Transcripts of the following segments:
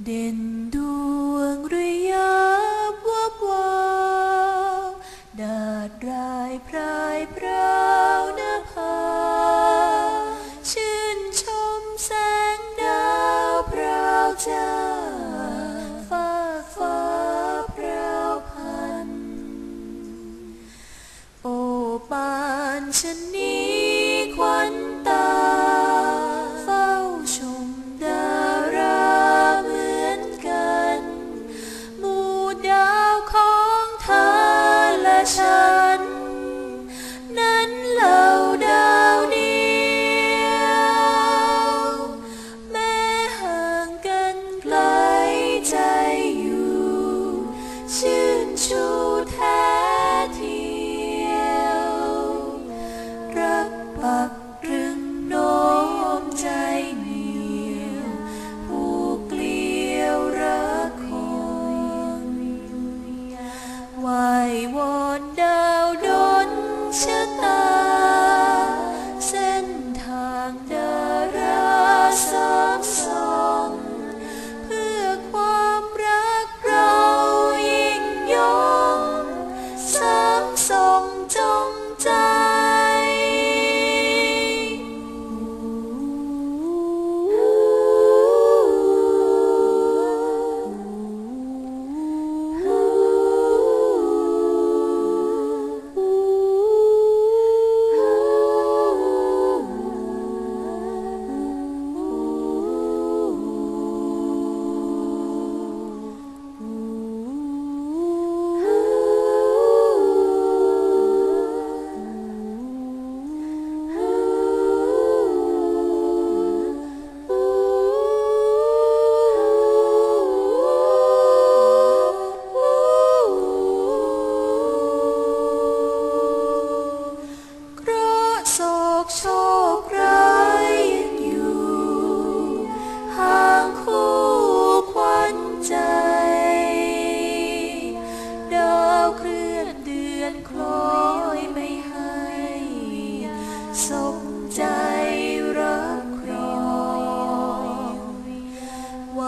เด่นดวงริยับวัวาวดาดรายพรายพราวนาภาชื่นชมแสงดาวพราวจ้าฟ้าฟ้าพราวพัน โอปานชนี soul. อนคล้อยไม่ให้สมใจรับครองไหว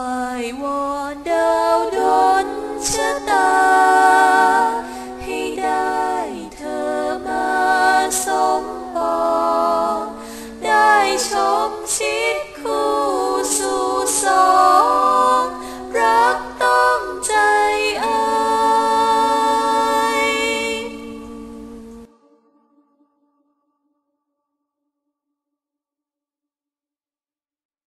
วอนเดิน